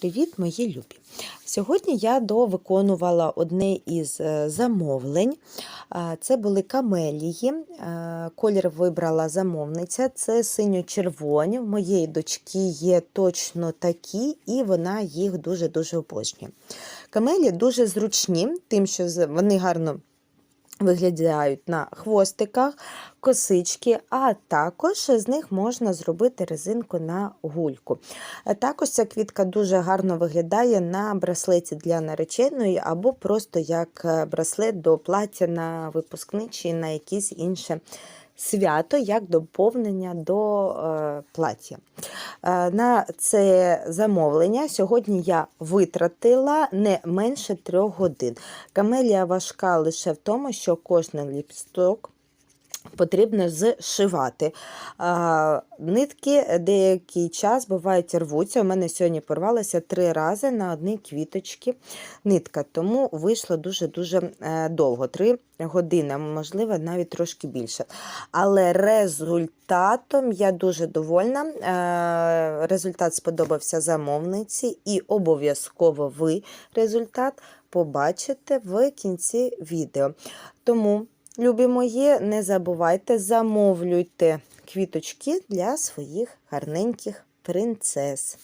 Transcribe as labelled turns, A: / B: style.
A: Привіт, мої любі! Сьогодні я довиконувала одне із е, замовлень. Це були камелії. Е, Колір вибрала замовниця. Це синьо-червоні. В моєї дочки є точно такі, і вона їх дуже-дуже обожнює. Камелі дуже зручні, тим, що вони гарно виглядають на хвостиках, косички, а також з них можна зробити резинку на гульку. Е, Також ця квітка дуже гарно виглядає на браслеті для нареченої або просто як е, браслет до плаття на випускничі на якісь інше свято, як доповнення до е, плаття. Е, На це замовлення сьогодні я витратила не менше трьох годин. Камелія важка лише в тому, що кожен ліпсток потрібно зшивати. Нитки деякий час бувають рвуться. У мене сьогодні порвалося три рази на одній квіточці нитка, тому вийшло дуже-дуже е, довго. Три години, можливо, навіть трошки більше. Але результатом я дуже довольна. Е, Результат сподобався замовниці, і обов'язково ви результат побачите в кінці відео. Тому Любі мої, не забувайте, замовлюйте квіточки для своїх гарненьких принцес.